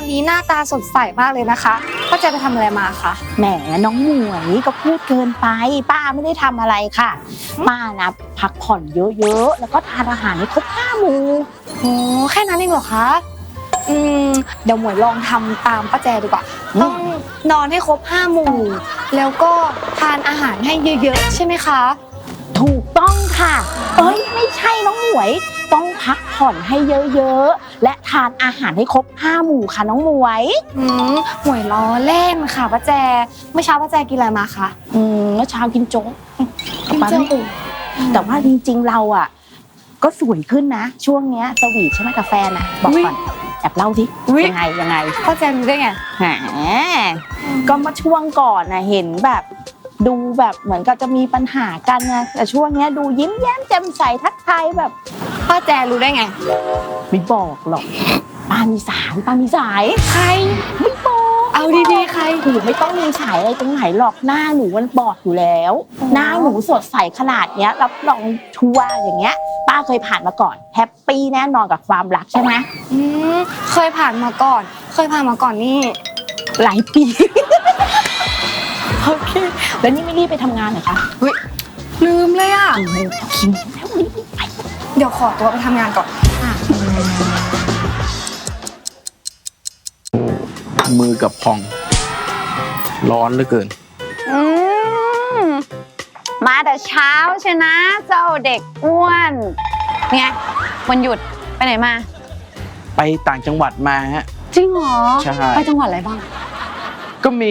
วันนี้หน้าตาสดใสมากเลยนะคะป้าแจไปทำอะไรมาคะ แหมน้องหมวยก็พูดเกินไป ป้าไม่ได้ทำอะไรค่ะ ป้านะพักผ่อนเยอะๆ แล้วก็ทานอาหารให้ครบห้าหมู่โอ้แค่นั้นเองเหรอคะอืมเดี๋ยวหมวยลองทำตามป้าแจดีกว่า ต้องนอนให้ครบห้าหมู่ แล้วก็ทานอาหารให้เยอะๆ ใช่ไหมคะ ถูกต้องค่ะ เอ้ยไม่ใช่น้องหมวย ต้องพักผ่อนให้เยอะๆ และทานอาหารให้ครบห้าหมู่ค่ะน้องหมวยอืมหมวยล้อเล่นค่ะป้าแจเมื่อเช้าป้าแจกินอะไรมาคะอืมเมื่อเช้ากินโจ๊กกินป้าเจ้าไม่แต่ว่าจริงๆเราอะ ก็สวยขึ้นนะ ช่วงเนี้ยสวีทใช่ไหมกับแฟนอะบอกก่อนแอบเล่าสิยังไงยังไงป้าแจรู้ได้ไงแหมก็มาช่วงก่อนนะเห็นแบบดูแบบเหมือนกับจะมีปัญหากันนะแต่ช่วงเนี้ยดูยิ้มแย้มแจ่มใสทักทายแบบ ป้าแจรู้ได้ไง ไม่บอกหรอกป้ามีสายป้ามีสาย ใคร ไม่บอกเอาดีๆ ใครหนูไม่ต้องมีสายอะไรตรงไหนหรอกหน้าหนูมันบอดอยู่แล้วอ๋อหน้าหนูสดใสขนาดเนี้ยรับรองชัวร์อย่างเงี้ย ป้าเคยผ่านมาก่อนแฮปปี้แน่นอนกับความรักใช่ไหมอืมเคยผ่านมาก่อน เคยผ่านมาก่อนนี่ หลายปี โอเค แล้วนี่ไม่รีบไปทำงานเหรอคะลืมเลยอะกี่โมงกี่โมงแล้วรีบไป เดี๋ยวขอตัวไปทำงานก่อนมือกับพอง ร้อนเหลือเกิน อืมมาแต่เช้าใช่นะ เจ้าเด็กอ้วนไงวันหยุดไปไหนมา ไปต่างจังหวัดมาฮะ จริงเหรอ ใช่ ไปจังหวัดอะไรบ้าง ก็มี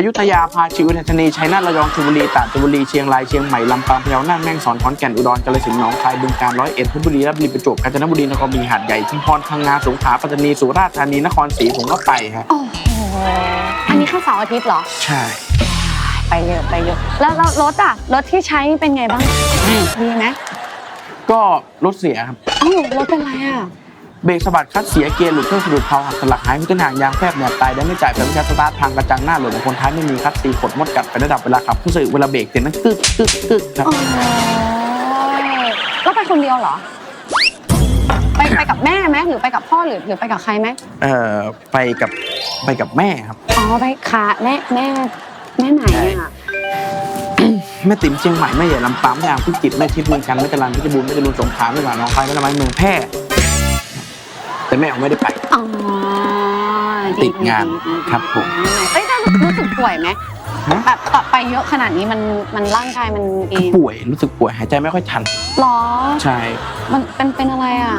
อยุธยาพาชีอุทัยธานีชัยนาทระยองชลบุรีตราดชลบุรีเชียงรายเชียงใหม่ลำปางพะเยาน่านแม่ฮ่องสอนขอนแก่นอุดรกาฬสินธุ์หนองคายบึงกาฬร้อยเอ็ดเพชรบุรีราชบุรีประจวบกาญจนบุรีนครปฐมหาดใหญ่ชุมพรพังงาสงขลาปัตตานีสุราษฎร์ธานีนครศรีผมก็ไปฮะโอ้โหอันนี้แค่เสาร์อาทิตย์เหรอ ใช่ไปเยอะไปเยอะแล้วแล้วรถอะรถที่ใช้เป็นไงบ้างดีไหมก็รถเสียครับอ้าวรถเป็นไรอะ เบรกสะบัดคลัดเสียเกียร์หลุดเครื่องสะดุดเพลาหักสลักหายมีต้นหางยางแฟบแหนบตายได้ไม่จ่ายไฟไม่ชัดสตาร์ทพังกระจังหน้าหล่นคนท้ายไม่มีคลัดตีขดมดกัดไประดับเวลาขับผู้สื่อเวลาเบรกเสียงนั้นกึกกึกกึกครับอ๋อแล้วไปคนเดียวเหรอ ไปไปกับแม่ไหมหรือไปกับพ่อหรือหรือไปกับใครไหมเอ่อไปกับไปกับแม่ครับอ๋อไปค่ะแม่แม่แม่ไหนอะแม่ติ๋มเชียงใหม่แม่ใหญ่ลำปางแม่อ่างพิจิตรแม่ทิพย์เมืองจันทร์แม่จรัญเพชรบูรณ์แม่จรูนสงขลาแม่หวานน้องคายแม่ละไม้เมืองแพร่ แต่แม่ผมไม่ได้ไป อ๋อติดงานครับผม เอ้ยแต่รู้สึกป่วยไหมฮะ แบบต่อไปเยอะขนาดนี้มันมันร่างกายมันเองป่วยรู้สึกป่วยหายใจไม่ค่อยทัน หรอ ใช่ มันเป็นเป็นอะไรอะ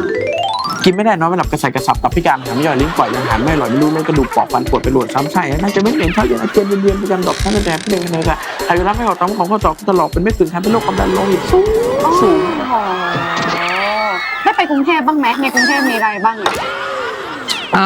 กินไม่ได้นอนไม่หลับกระสับกระสับตับพิการหาไม่ย่อยลิ้นปล่อยยังหาไม่อร่อยไม่รู้เรื่องกระดูกปอกฟันปวดไปหลวดซ้ำไส้น่าจะไม่เหม็นเท่าอย่างอาเจียนเวียนๆประจำดอกท่านแต่พี่เด็กเลยค่ะอายุรับไม่ออกต้องของข้อสอบตลอดเป็นไม่ตื่นทันเป็นโรคความดันโลหิตสูงสูงโอ้โห ได้ไปกรุงเทพบ้างไหมในกรุงเทพมีอะไรบ้างอะ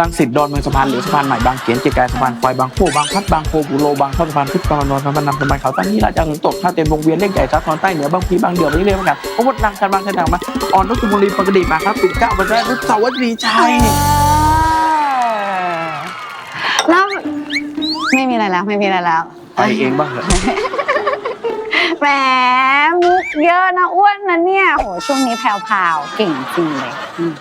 ลังสิตดอนเมืองสะพานเหลือสะพานใหม่บางเขียนเกียรติกายสะพานควายบางโพบางพัดบางโพบุโรบางเข้าสะพานพุทธกรนนท์สะพานนำสะพานเขาตั้งนี่ราชาหนุนตกท่าเต็มวงเวียนเลขใหญ่สาทรใต้เหนือบางพีบางเดือบางเรียบางกันพระพุทธนางกันบางขนาดมาอ่อนนุชบุรีปกติมาครับปิดเก้าบรรดารุษสวัสดีชัยแล้วไม่มีอะไรแล้วไม่มีอะไรแล้วไปเองบ้างเหรอแห มมุกเยอะนะอ้วนนะเนี่ย โห ช่วงนี้แพรวๆเก่งจริงเลยอืม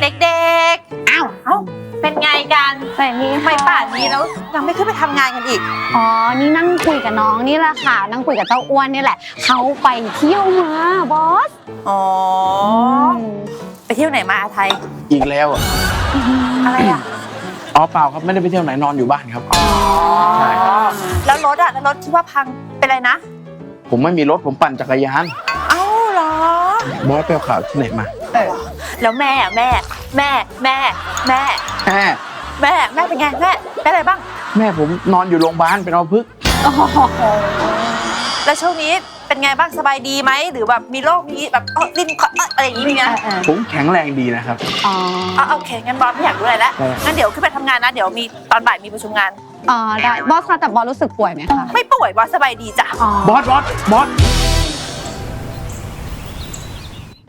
เด็กๆอ้าวเอ้าเป็นไงกันแต่นี่ทำไมป่านนี้แล้วยังไม่ขึ้นไปทำงานกันอีก อ๋อ นี่นั่งคุยกับน้องนี่แหละค่ะ นั่งคุยกับเจ้าอ้วนนี่แหละ เขาไปเที่ยวมาบอสอ๋อมไปเที่ยวไหนมาอาไทย อีกแล้วอะอะไรอะ อ๋อเปล่าครับไม่ได้ไปเที่ยวไหนนอนอยู่บ้านครับใช่ แล้วรถอะ แล้วรถที่ว่าพังเป็นอะไรนะ ผมไม่มีรถผมปั่นจักรยาน เอ้าเหรอ บอสไปเอาข่าวที่ไหนมาแล้วแม่อะแม่ แม่ แม่ แม่ แม่แม่ แม่เป็นไงแม่ เป็นอะไรบ้าง แม่ผมนอนอยู่โรงพยาบาลเป็นอัมพฤกษ์แล้วช่วงนี้เป็นไงบ้างสบายดีไหม หรือแบบมีโรคนี้แบบเอ้อลิ้นขอเอ้ออะไรอย่างงี้มีไหมผมแข็งแรงดีนะครับ อ๋อ อ๋อโอเค งั้นบอสไม่อยากรู้อะไรแล้ว ได้ งั้นเดี๋ยวขึ้นไปทำงานนะ เดี๋ยวมีตอนบ่ายมีประชุมงาน อ๋อได้บอสคะแต่บอสรู้สึกป่วยไหมคะไม่ป่วยบอสสบายดีจ้ะอ๋อบอสบอสบอส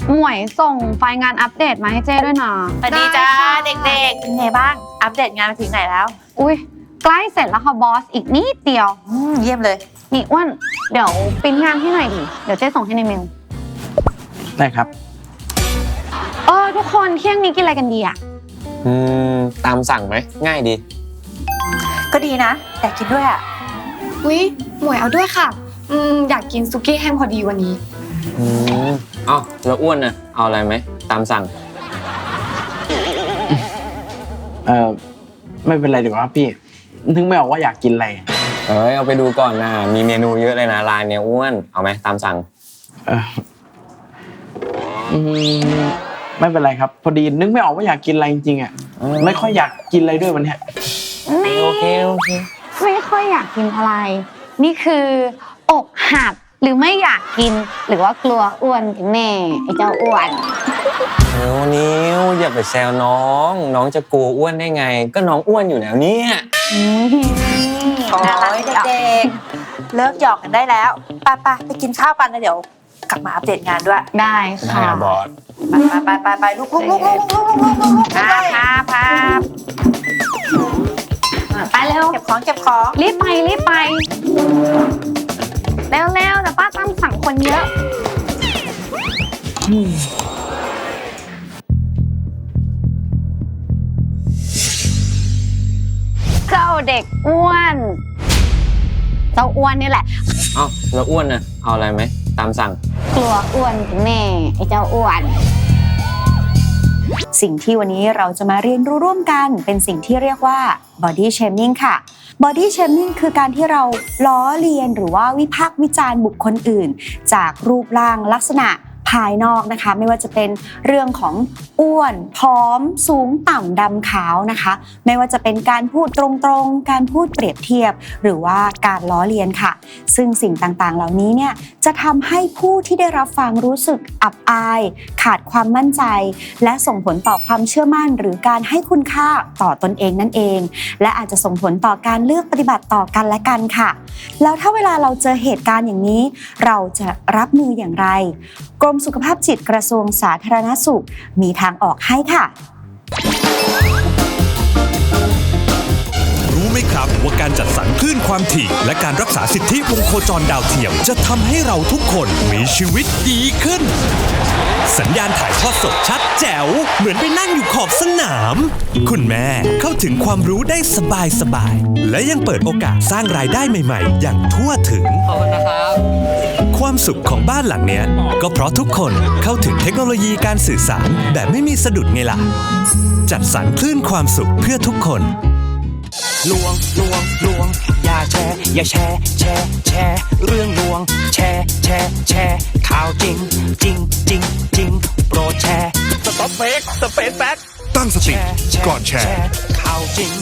หมวยส่งไฟล์งานอัปเดตมาให้เจ้ด้วยนะสวัสดีจ้าเด็กๆเป็นไงบ้าง อัปเดตงานมาถึงไหนแล้วอุ้ยใกล้เสร็จแล้วค่ะบอสอีกนิดเดียว อืมเยี่ยมเลย นี่อ้วนเดี๋ยวปริ้นงานให้หน่อยดิเดี๋ยวเจ๊ส่งให้ในเมลได้ครับเออทุกคนเที่ยงนี้กินอะไรกันดีอะอืมตามสั่งไหมง่ายดี ก็ดีนะแต่กินด้วยอะอุ๊ยหมวยเอาด้วยค่ะ อืมอยากกินซุกี้แห้งพอดีวันนี้ อืมเอ้าแล้วอ้วนน่ะ เอาอะไรไหม ตามสั่ง เออไม่เป็นไรดีกว่าครับพี่ นึกไม่ออกว่าอยากกินอะไร เอ้ย เอาไปดูก่อนนะ มีเมนูเยอะเลยนะร้านเนี้ยอ้วน เอาไหมตามสั่ง เอออืมไม่เป็นไรครับ พอดีนึกไม่ออกว่าอยากกินอะไรจริงๆอะเออไม่ค่อยอยากกินอะไรด้วยวันเนี้ย ไม่ไม่ค่อยอยากกินอะไร นี่คือ อกหักหรือไม่อยากกิน หรือว่ากลัวอ้วนกันแน่ไอ้เจ้าอ้วนนิ้วนิวอย่าไปแซวน้อง น้องจะกลัวอ้วนได้ไง ก็น้องอ้วนอยู่แล้วเนี่ยน่ารักเด็กๆเลิกหยอกกันได้แล้วไปไปไปกินข้าวกันนะเดี๋ยว กลับมาอัปเดตงานด้วยได้ค่ะบอสไปไปไปไปลุกลูกลูกลูกลูกลูกลูกพาพาพา เร็ว เก็บของเก็บของรีบไปรีบไป เร็วๆแต่ป้าตามสั่งคนเยอะเจ้าเด็กอ้วน เจ้าอ้วนนี่แหละ เอ้าแล้วอ้วนน่ะเอาอะไรไหมตามสั่ง กลัวอ้วนแน่ไอ้เจ้าอ้วน สิ่งที่วันนี้เราจะมาเรียนรู้ร่วมกัน เป็นสิ่งที่เรียกว่า body shaming ค่ะ body shaming คือการที่เราล้อเลียนหรือว่าวิพากษ์วิจารณ์บุคคลอื่น จากรูปร่างลักษณะ ภายนอกนะคะ ไม่ว่าจะเป็นเรื่องของอ้วนผอม สูงต่ำดำขาวนะคะ ไม่ว่าจะเป็นการพูดตรงๆ การพูดเปรียบเทียบ หรือว่าการล้อเลียนค่ะ ซึ่งสิ่งต่างๆ เหล่านี้เนี่ยจะทำให้ผู้ที่ได้รับฟังรู้สึกอับอาย ขาดความมั่นใจ และส่งผลต่อความเชื่อมั่น หรือการให้คุณค่าต่อตนเองนั่นเอง และอาจจะส่งผลต่อการเลือกปฏิบัติต่อกันและกันค่ะ แล้วถ้าเวลาเราเจอเหตุการณ์อย่างนี้ เราจะรับมืออย่างไร กรมสุขภาพจิตกระทรวงสาธารณสุข มีทางออกให้ค่ะ ไหมครับ ว่าการจัดสรรคลื่นความถี่ และการรักษาสิทธิวงโคจรดาวเทียม จะทำให้เราทุกคนมีชีวิตดีขึ้น สัญญาณถ่ายทอดสดชัดแจ๋ว เหมือนไปนั่งอยู่ขอบสนาม คุณแม่เข้าถึงความรู้ได้สบายสบายๆและยังเปิดโอกาสสร้างรายได้ใหม่ ๆ อย่างทั่วถึงความสุขของบ้านหลังเนี้ย ก็เพราะทุกคนเข้าถึงเทคโนโลยีการสื่อสารแบบไม่มีสะดุดไงล่ะ จัดสรรคลื่นความสุขเพื่อทุกคน ลวงลวงลวง อย่าแชร์อย่าแชร์แชร์แชร์เรื่องลวง แชร์แชร์แชร์ข่าวจริง จริงจริงจริงโปรดแชร์สต็อปเฟกสเปซแบ็กตั้งสแชติร์ก่อนแชร์ข่าวจริง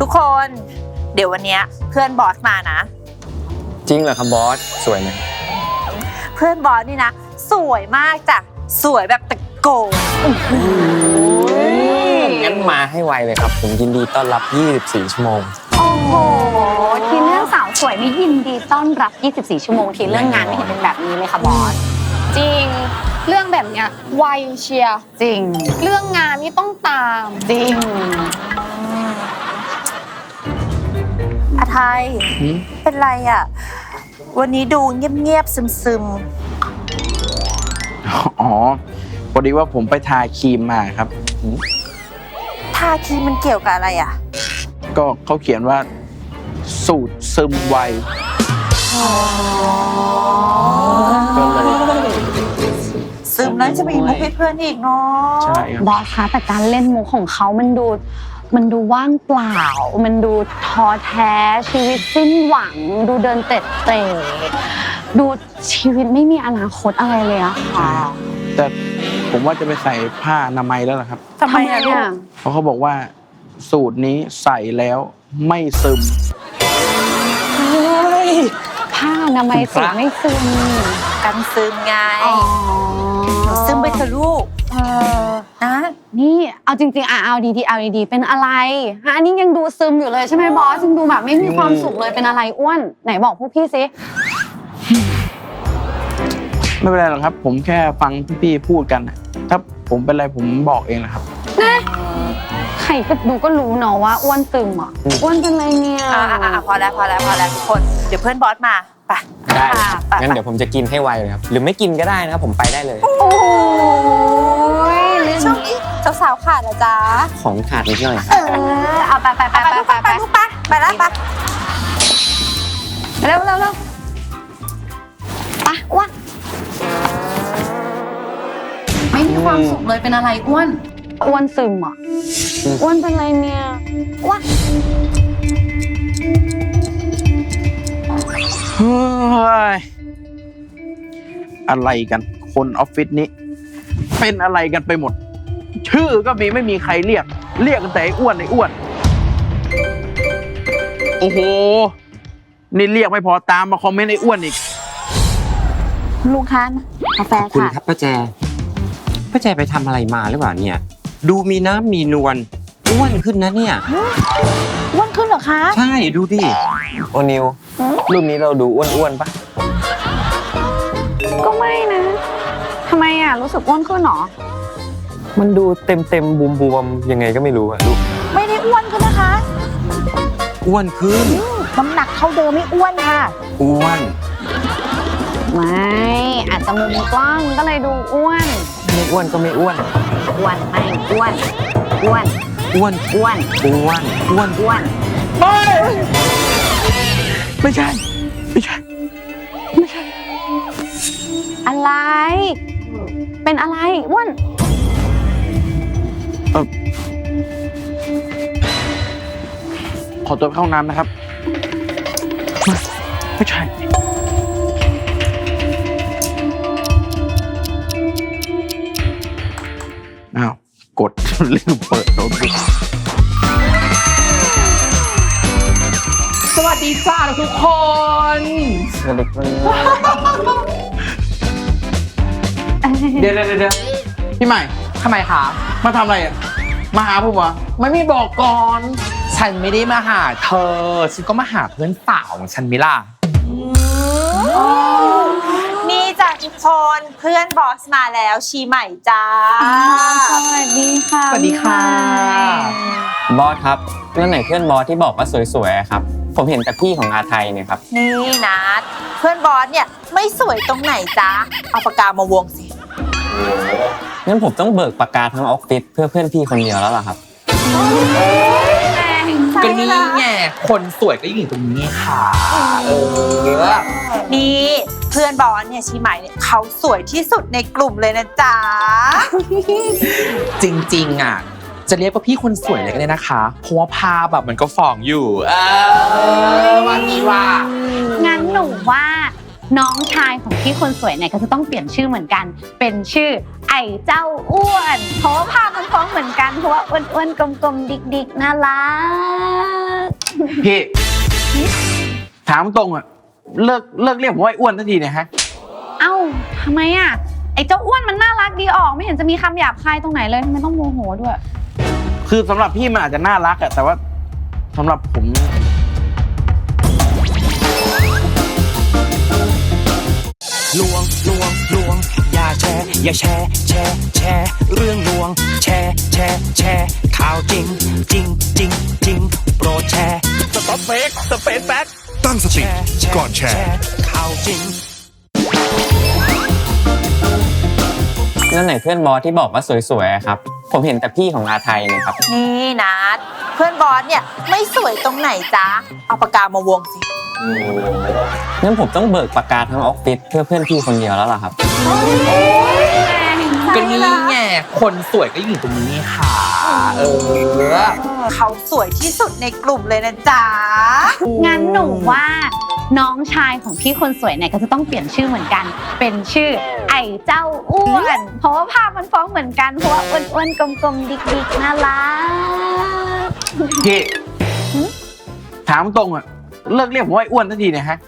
ทุกคนเดี๋ยววันเนี้ยเพื่อนบอสมานะ จริงเหรอครับบอส สวยไหมเพื่อนบอสนี่นะ สวยมากจ้ะ สวยแบบตะโกนงั้นมาให้ไวเลยครับ ผมยินดีต้อนรับ 24 ชั่วโมง โอ้โห ทีเรื่องสาวสวยนี่ยินดีต้อนรับ 24 ชั่วโมง ทีเรื่องงานไม่เห็นเป็นแบบนี้เลยค่ะบอส จริง เรื่องแบบเนี้ยไวเชียร์จริง เรื่องงานนี่ต้องตาม จริง อาไทยหืมเป็นไรอะ วันนี้ดูเงียบๆซึมอ๋อพอดีว่าผมไปทาครีมมาครับๆทาครีมมันเกี่ยวกับอะไรอะ ก็เขาเขียนว่า สูตรซึมไวก็เลย ซึมแล้วจะมีมุกให้เพื่อนอีกเนาะใช่ครับบอสคะแต่การเล่นมุกของเขามันดู มันดูว่างเปล่า มันดูท้อแท้ชีวิตสิ้นหวัง ดูเดินเตะเตะดูชีวิตไม่มีอนาคตอะไรเลยอะค่ะ แต่ผมว่าจะไปใส่ผ้าอนามัยแล้วล่ะครับ ทำไมอะลูกเพราะเขาบอกว่าสูตรนี้ใส่แล้วไม่ซึม ผ้าอนามัยสูตรไม่ซึมกันซึมไงอ๋อหนูซึมไปเถอะลูกเออนะ นี่เอาจริงๆอะเอาดีๆเอาดีๆเป็นอะไรฮะอันนี้ยังดูซึมอยู่เลยใช่ไหมบอสยังดูแบบไม่มีความสุขเลยเป็นอะไรอ้วนไหนบอกพวกพี่สิไม่เป็นไรหรอกครับ ผมแค่ฟังพี่ๆพูดกันนะถ้าผมเป็นอะไรผมบอกเองนะครับ ใครก็ดูก็รู้เนาะว่าอ้วนซึมอะอ้วนเป็นอะไรเนี่ยอะอะอะพอแล้วพอแล้วพอแล้วทุกคน เดี๋ยวเพื่อนบอสมาไปได้ค่ะไปงั้นเดี๋ยวผมจะกินให้ไวเลยครับ หรือไม่กินก็ได้นะครับผมไปได้เลย โอ้ยเรื่องช่วงนี้ สาวๆขาดเหรอจ๊ะของขาดนิดหน่อยเออเอาไปไปไปไปไปลูกไปไปไปไปลูกไปไปแล้วไปเร็วเร็วเร็วไปอ้วนไม่มีความสุขเลยเป็นอะไรอ้วนอ้วนซึมอะอ้วนเป็นอะไรเนี่ยอ้วนเฮ้ยอะไรกันคนออฟฟิศนี้ เป็นอะไรกันไปหมด ชื่อก็มีไม่มีใครเรียก เรียกกันแต่ไอ้อ้วนไอ้อ้วน โอ้โห นี่เรียกไม่พอตามมาคอมเมนต์ไอ้อ้วนอีก ลูกค้านกาแฟคุณค่ะ ครับป้าแจป้าแจไปทำอะไรมาหรือเปล่าเนี่ย ดูมีน้ำมีนวลอ้วนขึ้นนะเนี่ย อ้วนขึ้นเหรอคะ ใช่ดูดิโอนิวรูปนี้เราดูอ้วนๆปะก็ไม่นะ ทำไมอะ รู้สึกอ้วนขึ้นเหรอ มันดูเต็มเต็มๆบวมๆยังไงก็ไม่รู้อะลูก ไม่ได้อ้วนขึ้นนะคะ อ้วนขึ้น น้ำหนักเท่าเดิมไม่อ้วนค่ะ อ้วน ไม่อาจจะมุมกล้องก็เลยดูอ้วน ไม่อ้วนก็ไม่อ้วน อ้วนไม่อ้วน อ้วน อ้วน อ้วน อ้วน อ้วน อ้วน ไม่ ไม่ใช่ ไม่ใช่อะไร เป็นอะไรอ้วน ขอตัวไปเข้าห้องน้ำนะครับไม่ไม่ใช่ อ้าว กด ลืมเปิดโน้ตบุ๊กสวัสดีจ้าทุกคนเดี๋ยวเดี๋ยวเดี๋ยวพี่ใหม่ ทำไมคะมาทำอะไรอะ มาหาผมเหรอไม่มีบอกก่อน ฉันไม่ได้มาหาเธอ ฉันก็มาหาเพื่อนสาวของฉันมิล่ะนี่จ้ะทุกคนเพื่อนบอสมาแล้วชีใหม่จ้า สวัสดีค่ะสวัสดีค่ะ บอสครับนั่นไหนเพื่อนบอสที่บอกว่าสวยๆอะครับ ผมเห็นแต่พี่ของอาไทยเนี่ยครับ นี่นัดเพื่อนบอสเนี่ยไม่สวยตรงไหนจ้าเอาปากกามาวงสิ งั้นผมต้องเบิกปากกาทั้งออฟฟิศเพื่อเพื่อนพี่คนเดียวแล้วล่ะครับ ก็นี่ไงคนสวยก็อยู่ตรงนี้ค่ะ เออ นี่เพื่อนบอสเนี่ยชีใหม่เนี่ยเขาสวยที่สุดในกลุ่มเลยนะจ๊ะ จริงๆอะ จะเรียกว่าพี่คนสวยเลยก็ได้นะคะ เพราะว่าภาพแบบมันก็ฝ่องอยู่ เออวันนี้ว่า งั้นหนูว่า น้องชายของพี่คนสวยเนี่ยก็จะต้องเปลี่ยนชื่อเหมือนกัน เป็นชื่อไอ้เจ้าอ้วนเพราะว่าภาพมันฟ้องเหมือนกันเพราะว่าอ้วนๆกลมๆดิกๆน่ารักพี่ถามตรงอะเลิกเลิกเรียกผมว่าไอ้อ้วนทันทีเนี่ยฮะเอ้าทำไมอะไอ้เจ้าอ้วนมันน่ารักดีออก ไม่เห็นจะมีคำหยาบคายตรงไหนเลยทำไมต้องโมโหด้วย คือสำหรับพี่มันอาจจะน่ารักอะแต่ว่าสำหรับผม ลวงลวงลวง อย่าแชร์อย่าแชร์แชร์แชร์เรื่องลวง แชร์แชร์แชร์ข่าวจริง จริงจริงจริงโปรดแชร์สต็อปเฟกสเปซแบ็กตั้งสแชติร์แชร์ก่อนแชร์ข่าวจริงนั่นไหนเพื่อนบอสที่บอกว่าสวยๆอะครับ ผมเห็นแต่พี่ของอาไทยเนี่ยครับ นี่นัดเพื่อนบอสเนี่ยไม่สวยตรงไหนจ๊ะเอาปากกามาวงสิ งั้นผมต้องเบิกปากกาทั้งออฟฟิศเพื่อเพื่อนพี่คนเดียวแล้วล่ะครับกก็นี่ไงคนสวยก็อยู่ตรงนี้ค่ะ เออ เขาสวยที่สุดในกลุ่มเลยนะจ๊ะ งั้นหนูว่าน้องชายของพี่คนสวยเนี่ยก็จะต้องเปลี่ยนชื่อเหมือนกัน เป็นชื่อไอ้เจ้าอ้วน เพราะว่าภาพมันฟ้องเหมือนกัน เพราะว่าอ้วนๆกลมๆดิกๆน่ารักพี่ถามตรงอะ เลิกเรียกผมว่าไอ้อ้วนทันทีเนี่ยฮะ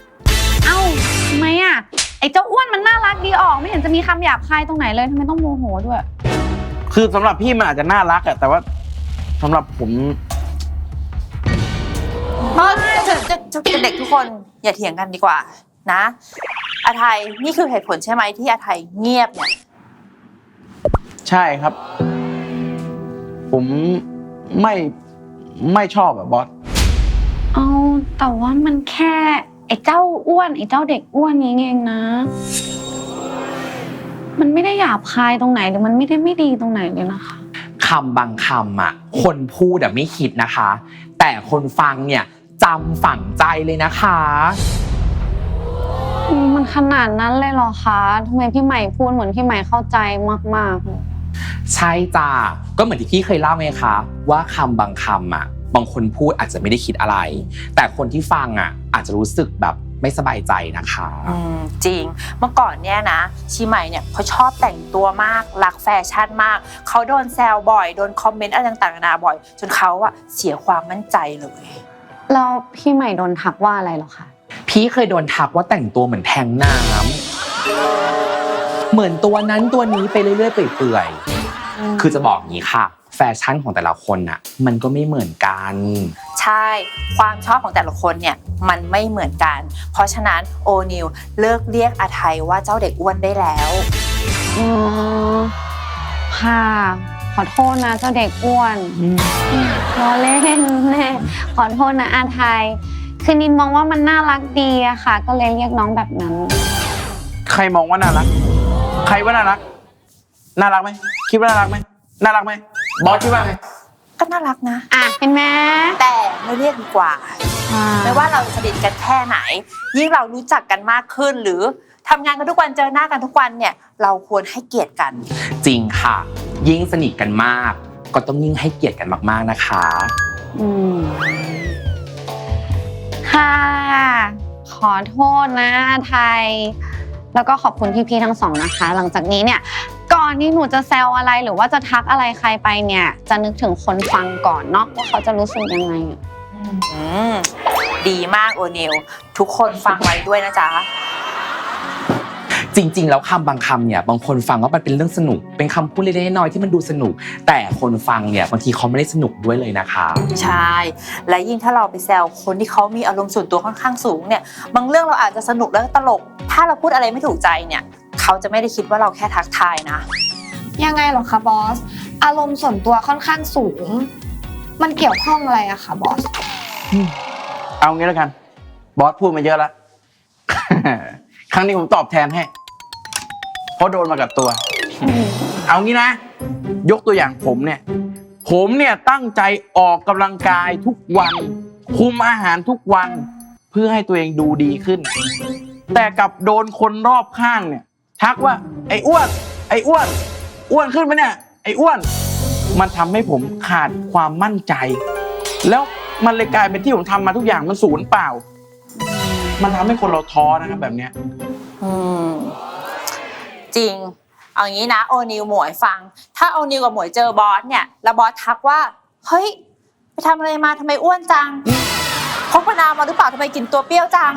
เอ้าทำไมอะ ไอ้เจ้าอ้วนมันน่ารักดีออก ไม่เห็นจะมีคำหยาบคายตรงไหนเลยทำไมต้องโมโหด้วย คือสำหรับพี่มันอาจจะน่ารักอะแต่ว่าสำหรับผมเพราะจะจะจะเด็กทุกคนอย่าเถียงกันดีกว่านะอาไทยนี่คือเหตุผลใช่ไหมที่อาไทยเงียบเนี่ยใช่ครับ ผมไม่ไม่ชอบอะบอส เอาแต่ว่ามันแค่ไอ้เจ้าอ้วนไอ้เจ้าเด็กอ้วนนี้เองนะ มันไม่ได้หยาบคายตรงไหนหรือมันไม่ได้ไม่ดีตรงไหนเลยนะคะ คำบางคำอะ คนพูดอะไม่คิดนะคะ แต่คนฟังเนี่ยจำฝังใจเลยนะคะอืมมันขนาดนั้นเลยเหรอคะทำไมพี่ใหม่พูดเหมือนพี่ใหม่เข้าใจมากๆเลย ใช่จ้าก็เหมือนที่พี่เคยเล่าไงคะ ว่าคำบางคำอะ บางคนพูดอาจจะไม่ได้คิดอะไร แต่คนที่ฟังอะอาจจะรู้สึกแบบไม่สบายใจนะคะอืมจริงเมื่อก่อนเนี่ยนะชีใหม่เนี่ยเขาชอบแต่งตัวมากรักแฟชั่นมาก เขาโดนแซวบ่อยโดนคอมเมนต์อะไรต่างๆนานาบ่อย จนเขาอะเสียความมั่นใจเลยแล้วพี่ใหม่โดนทักว่าอะไรเหรอคะพี่เคยโดนทักว่าแต่งตัวเหมือนแทงน้ำเหมือนตัวนั้นตัวนี้ไปเรื่อยๆเปื่อยๆคือจะบอกอย่างนี้ค่ะ แฟชั่นของแต่ละคนน่ะมันก็ไม่เหมือนกัน ใช่ความชอบของแต่ละคนเนี่ยมันไม่เหมือนกัน เพราะฉะนั้นโอนิวเลิกเรียกอาไทยว่าเจ้าเด็กอ้วนได้แล้ว อืมค่ะขอโทษนะเจ้าเด็กอ้วนล้อเล่นแน่ขอโทษนะอาไทย คือนินมองว่ามันน่ารักดีอะค่ะ ก็เลยเรียกน้องแบบนั้น ใครมองว่าน่ารัก ใครว่าน่ารัก น่ารักไหมคิดว่าน่ารักไหมน่ารักไหม บอสคิดว่าไงก็น่ารักนะ อะเห็นไหมแต่ไม่เรียกดีกว่าอ่า ไม่ว่าเราจะสนิทกันแค่ไหน ยิ่งเรารู้จักกันมากขึ้นหรือทำงานกันทุกวันเจอหน้ากันทุกวันเนี่ย เราควรให้เกียรติกัน จริงค่ะ ยิ่งสนิทกันมาก ก็ต้องยิ่งให้เกียรติกันมากๆนะคะ อืมค่ะ ขอโทษนะอาไทย แล้วก็ขอบคุณพี่ๆทั้งสองนะคะ หลังจากนี้เนี่ย ก่อนที่หนูจะแซวอะไรหรือว่าจะทักอะไรใครไปเนี่ย จะนึกถึงคนฟังก่อนเนาะว่าเขาจะรู้สึกยังไงอะอืมดีมากโอนิวทุกคนฟังไว้ด้วยนะจ๊ะ จริง ๆ แล้วคำบางคำเนี่ยบางคนฟังว่ามันเป็นเรื่องสนุก เป็นคำพูดเล็กๆน้อยๆที่มันดูสนุก แต่คนฟังเนี่ยบางทีเขาไม่ได้สนุกด้วยเลยนะคะ ใช่ และยิ่งถ้าเราไปแซวคนที่เขามีอารมณ์ส่วนตัวค่อนข้างสูงเนี่ย บางเรื่องเราอาจจะสนุกแล้วก็ตลก ถ้าเราพูดอะไรไม่ถูกใจเนี่ย เขาจะไม่ได้คิดว่าเราแค่ทักทายนะ ยังไงเหรอคะบอส อารมณ์ส่วนตัวค่อนข้างสูง มันเกี่ยวข้องอะไรอะคะบอส เอางี้แล้วกัน บอสพูดมาเยอะแล้ว ครั้งนี้ผมตอบแทนให้ เพราะโดนมากับตัว เอางี้นะ ยกตัวอย่างผมเนี่ย ผมเนี่ยตั้งใจออกกำลังกายทุกวัน คุมอาหารทุกวัน เพื่อให้ตัวเองดูดีขึ้น แต่กลับโดนคนรอบข้างเนี่ย ทักว่า ไอ้อ้วน ไอ้อ้วน อ้วนขึ้นไหมเนี่ย ไอ้อ้วน มันทำให้ผมขาดความมั่นใจ แล้วมันเลยกลายเป็นที่ผมทำมาทุกอย่างมันศูนย์เปล่า มันทำให้คนเราท้อนะครับแบบเนี้ย อืม จริง เอางี้นะ โอนิวหมวยฟัง ถ้าโอนิวกับหมวยเจอบอสเนี่ย แล้วบอสทักว่า เฮ้ย ไปทำอะไรมาทำไมอ้วนจัง พกมะนาวมาหรือเปล่าทำไมกินตัวเปรี้ยวจัง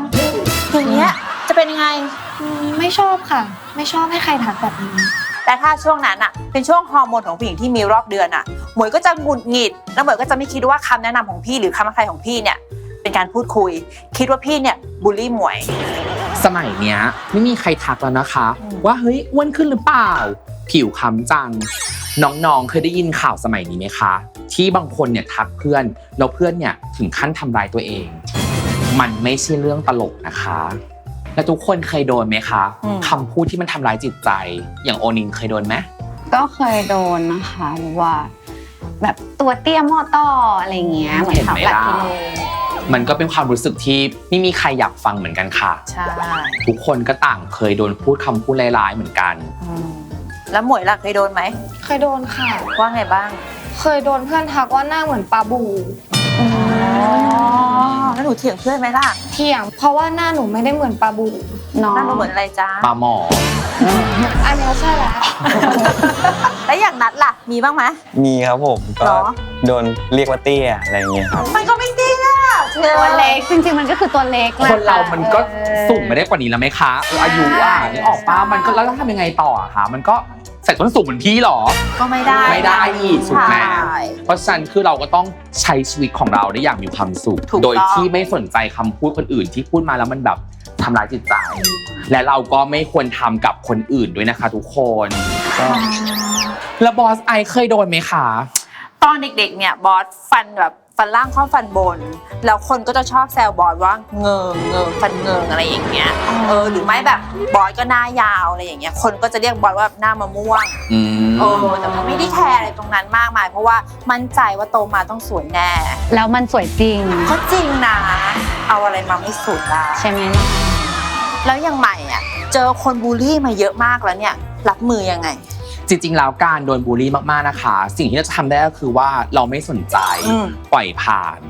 อย่างเงี้ยจะเป็นยังไง อืมไม่ชอบค่ะ ไม่ชอบให้ใครทักแบบนี้ แต่ถ้าช่วงนั้นอะเป็นช่วงฮอร์โมนของผู้หญิงที่มีรอบเดือนอะหมวยก็จะหงุดหงิด แล้วหมวยก็จะไม่คิดว่าคำแนะนำของพี่หรือคำอะไรของพี่เนี่ย เป็นการพูดคุย คิดว่าพี่เนี่ยบูลลี่หมวย สมัยเนี้ยไม่มีใครทักแล้วนะคะอืมว่าเฮ้ยอ้วนขึ้นหรือเปล่า ผิวค้ำจัง น้องๆ เคยได้ยินข่าวสมัยนี้ไหมคะ ที่บางคนเนี่ยทักเพื่อน แล้วเพื่อนเนี่ยถึงขั้นทำร้ายตัวเอง มันไม่ใช่เรื่องตลกนะคะ และทุกคนเคยโดนไหมคะอืม คำพูดที่มันทำร้ายจิตใจ อย่างโอนินเคยโดนไหม ก็เคยโดนนะคะหรือว่า แบบตัวเตี้ยหม้อต้ออะไรเงี้ยเหมือนเห็นขับไหมหลักล่ะกิโลมันก็เป็นความรู้สึกที่ไม่มีใครอยากฟังเหมือนกันค่ะ ใช่ทุกคนก็ต่างเคยโดนพูดคำพูดร้ายๆเหมือนกัน อืม แล้วหมวยล่ะเคยโดนไหม เคยโดนค่ะ ว่าไงบ้าง เคยโดนเพื่อนทักว่าหน้าเหมือนปลาบูอ๋อแล้วหนูเถียงเพื่อนไหมล่ะ เถียง เพราะว่าหน้าหนูไม่ได้เหมือนปลาบูน้องหน้าหนูเหมือนอะไรจ้าปลาหมอ อันนี้ใช่แล้ว แล้วอย่างนัดล่ะ มีบ้างไหม มีครับผม ก็เหรอโดนเรียกว่าเตี้ยอะไรอย่างเงี้ยครับ มันก็ไม่จริงอะเธอตัวเล็ก จริงๆ มันก็คือตัวเล็กแหละคนเรา มันก็เออสูงไม่ได้กว่านี้แล้วไหมคะเอออายุอะนึกออกป้ามันก็แล้วทำยังไงต่ออะคะ มันก็ ใส่ส้นสูงเหมือนพี่เหรอ ก็ไม่ได้ไม่ได้อีกถูกไหม ใช่ เพราะฉะนั้นคือเราก็ต้องใช้ชีวิตของเราได้อย่างมีความสุข ถูกต้อง โดยที่ไม่สนใจคำพูดคนอื่นที่พูดมาแล้วมันแบบทำร้ายจิตใจ และเราก็ไม่ควรทำกับคนอื่นด้วยนะคะ ทุกคนก็แล้วบอสไอเคยโดนไหมคะ ตอนเด็กๆเนี่ยบอสฟันแบบ ฟันล่างเข้าฟันบน แล้วคนก็จะชอบแซวบอสว่าเงิงเงิงฟันเงิงอะไรอย่างเงี้ยเออหรือไม่แบบบอสก็หน้ายาวอะไรอย่างเงี้ยคนก็จะเรียกบอสว่าหน้ามะม่วงอืม เออแต่มันไม่ได้แคร์อะไรตรงนั้นมากมาย เพราะว่ามั่นใจว่าโตมาต้องสวยแน่แล้วมันสวยจริง ก็จริงนะ เอาอะไรมาไม่สวยล่ะใช่ไหมล่ะแล้วอย่างใหม่อะเจอคนบูลลี่มาเยอะมากแล้วเนี่ยรับมือยังไง จริงๆแล้วการโดนบูลลี่มากๆนะคะ สิ่งที่เราจะทำได้ก็คือว่าเราไม่สนใจอืม ปล่อยผ่าน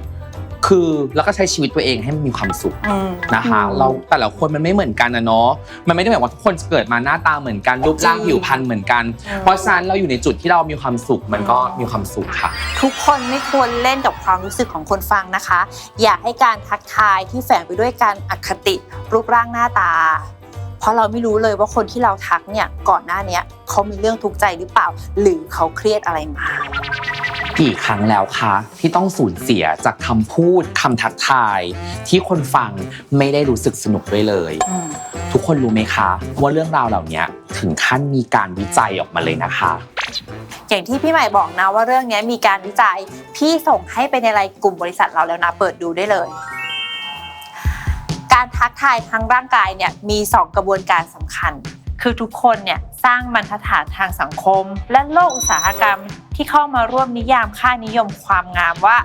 คือแล้วก็ใช้ชีวิตตัวเองให้มันมีความสุข อืม นะคะอืมเราแต่ละคนมันไม่เหมือนกันนะเนาะมันไม่ได้หมายว่าทุกคนจะเกิดมาหน้าตาเหมือนกันรูปร่างจริงผิวพรรณเหมือนกัน อืม เพราะฉะนั้นเราอยู่ในจุดที่เรามีความสุขมันก็มีความสุขค่ะ ทุกคนไม่ควรเล่นกับความรู้สึกของคนฟังนะคะ อย่าให้การทักทายที่แฝงไปด้วยการอคติรูปร่างหน้าตา เพราะเราไม่รู้เลยว่าคนที่เราทักเนี่ยก่อนหน้าเนี้ยเขามีเรื่องทุกข์ใจหรือเปล่า หรือเขาเครียดอะไรมา กี่ครั้งแล้วคะที่ต้องสูญเสียจากคำพูดคำทักทาย ที่คนฟังไม่ได้รู้สึกสนุกด้วยเลยอืมทุกคนรู้ไหมคะ ว่าเรื่องราวเหล่านี้ถึงขั้นมีการวิจัยออกมาเลยนะคะอย่างที่พี่ใหม่บอกนะว่าเรื่องเนี้ยมีการวิจัย พี่ส่งให้ไปในไลน์กลุ่มบริษัทเราแล้วนะ เปิดดูได้เลย การทักทายทางร่างกายเนี่ยมี 2 กระบวนการสำคัญ คือทุกคนเนี่ยสร้างบรรทัดฐานทางสังคม และโลกอุตสาหกรรมที่เข้ามาร่วมนิยามค่านิยมความงามว่า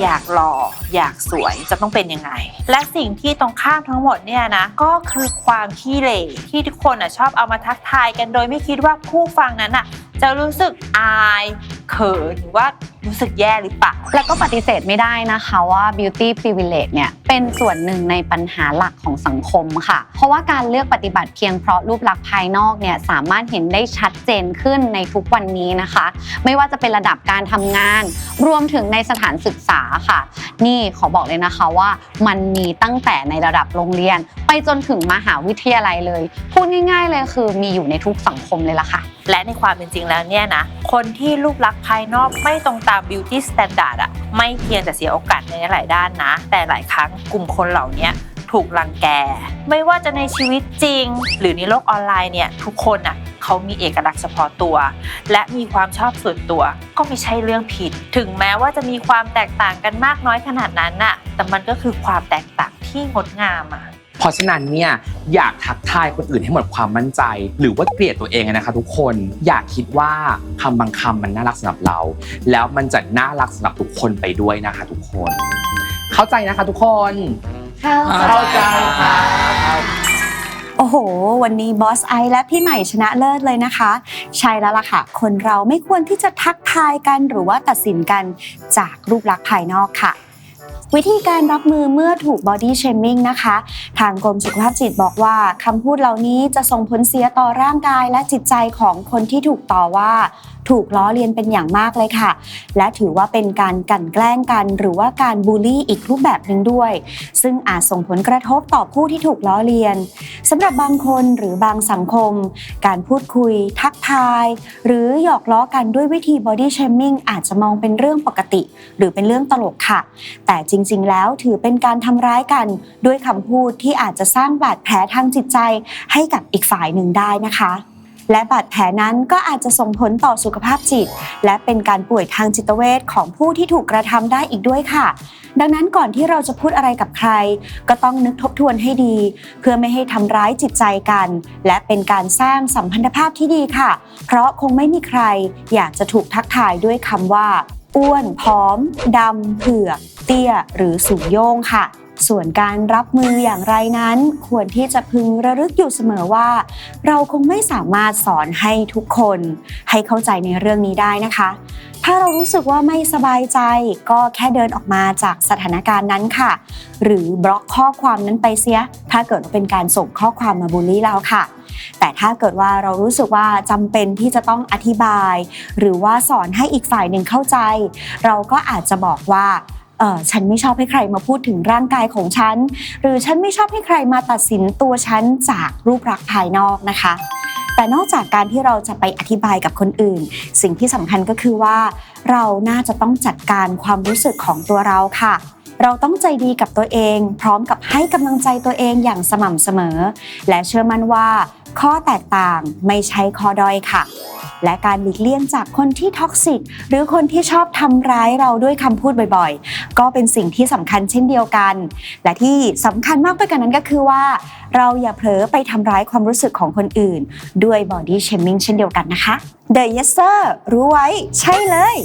อยากหล่ออยากสวยจะต้องเป็นยังไง และสิ่งที่ตรงข้ามทั้งหมดเนี่ยนะก็คือความขี้เหร่ที่ทุกคนอะชอบเอามาทักทายกันโดยไม่คิดว่าผู้ฟังนั้นอะ จะรู้สึกอายเขินหรือว่ารู้สึกแย่หรือเปล่า แล้วก็ปฏิเสธไม่ได้นะคะว่า beauty privilege เนี่ยเป็นส่วนหนึ่งในปัญหาหลักของสังคมค่ะ เพราะว่าการเลือกปฏิบัติเพียงเพราะรูปลักษณ์ภายนอกเนี่ยสามารถเห็นได้ชัดเจนขึ้นในทุกวันนี้นะคะ ไม่ว่าจะเป็นระดับการทำงาน รวมถึงในสถานศึกษาค่ะ นี่ขอบอกเลยนะคะว่ามันมีตั้งแต่ในระดับโรงเรียน ไปจนถึงมหาวิทยาลัยเลย พูดง่าย ๆ เลยคือมีอยู่ในทุกสังคมเลยล่ะค่ะและในความเป็นจริงแล้วเนี่ยนะ คนที่รูปลักษณ์ภายนอกไม่ตรงตาม beauty standard อะไม่เพียงแต่เสียโอกาสในหลายด้านนะ แต่หลายครั้งกลุ่มคนเหล่านี้ถูกรังแก ไม่ว่าจะในชีวิตจริง หรือในโลกออนไลน์เนี่ย ทุกคนอะเขามีเอกลักษณ์เฉพาะตัว และมีความชอบส่วนตัว ก็ไม่ใช่เรื่องผิด ถึงแม้ว่าจะมีความแตกต่างกันมากน้อยขนาดนั้นน่ะ แต่มันก็คือความแตกต่างที่งดงามอะ เพราะฉะนั้นเนี่ยอยากทักทายคนอื่นให้หมดความมั่นใจ หรือว่าเกลียดตัวเองนะคะทุกคนอยากคิดว่าคำบางคำมันน่ารักสำหรับเรา แล้วมันจะน่ารักสำหรับทุกคนไปด้วยนะคะทุกคน เข้าใจนะคะทุกคน เข้าใจค่ะโอ้โห วันนี้บอสไอและพี่ใหม่ชนะเลิศเลยนะคะ ใช่แล้วล่ะค่ะ คนเราไม่ควรที่จะทักทายกันหรือว่าตัดสินกันจากรูปลักษณ์ภายนอกค่ะ วิธีการรับมือเมื่อถูก body shaming นะคะ ทางกรมสุขภาพจิตบอกว่าคำพูดเหล่านี้จะส่งผลเสียต่อร่างกายและจิตใจของคนที่ถูกต่อว่าถูกล้อเลียนเป็นอย่างมากเลยค่ะ และถือว่าเป็นการกั่นแกล้งกัน หรือว่าการบูลลี่อีกรูปแบบหนึ่งด้วย ซึ่งอาจส่งผลกระทบต่อผู้ที่ถูกล้อเลียนสำหรับบางคนหรือบางสังคม การพูดคุย ทักทาย หรือหยอกล้อกันด้วยวิธี body shaming อาจจะมองเป็นเรื่องปกติ หรือเป็นเรื่องตลกค่ะ แต่จริงๆ แล้วถือเป็นการทำร้ายกันด้วยคำพูดที่อาจจะสร้างบาดแผลทางจิตใจให้กับอีกฝ่ายหนึ่งได้นะคะและบาดแผลนั้นก็อาจจะส่งผลต่อสุขภาพจิต และเป็นการป่วยทางจิตเวชของผู้ที่ถูกกระทำได้อีกด้วยค่ะ ดังนั้นก่อนที่เราจะพูดอะไรกับใคร ก็ต้องนึกทบทวนให้ดี เพื่อไม่ให้ทำร้ายจิตใจกัน และเป็นการสร้างสัมพันธภาพที่ดีค่ะ เพราะคงไม่มีใครอยากจะถูกทักทายด้วยคำว่า อ้วน ผอม ดำเผือก เตี้ย หรือสูงโย่งค่ะ ส่วนการรับมืออย่างไรนั้น ควรที่จะพึงระลึกอยู่เสมอว่า เราคงไม่สามารถสอนให้ทุกคน ให้เข้าใจในเรื่องนี้ได้นะคะ ถ้าเรารู้สึกว่าไม่สบายใจ ก็แค่เดินออกมาจากสถานการณ์นั้นค่ะ หรือบล็อกข้อความนั้นไปเสีย ถ้าเกิดว่าเป็นการส่งข้อความมาบูลลี่เราค่ะแต่ถ้าเกิดว่าเรารู้สึกว่าจำเป็นที่จะต้องอธิบาย หรือว่าสอนให้อีกฝ่ายหนึ่งเข้าใจ เราก็อาจจะบอกว่า ฉันไม่ชอบให้ใครมาพูดถึงร่างกายของฉัน หรือฉันไม่ชอบให้ใครมาตัดสินตัวฉันจากรูปลักษณ์ภายนอกนะคะ แต่นอกจากการที่เราจะไปอธิบายกับคนอื่น สิ่งที่สำคัญก็คือว่า เราน่าจะต้องจัดการความรู้สึกของตัวเราค่ะเราต้องใจดีกับตัวเอง พร้อมกับให้กำลังใจตัวเองอย่างสม่ำเสมอ และเชื่อมั่นว่า ข้อแตกต่างไม่ใช่ข้อด้อยค่ะ และการหลีกเลี่ยงจากคนที่ท็อกซิกหรือคนที่ชอบทำร้ายเราด้วยคำพูดบ่อยๆ ก็เป็นสิ่งที่สำคัญเช่นเดียวกัน และที่สำคัญมากไปกว่านั้นก็คือว่า เราอย่าเผลอไปทำร้ายความรู้สึกของคนอื่น ด้วย body shaming เช่นเดียวกันนะคะ The Yes Sir รู้ไว้ ใช่เลย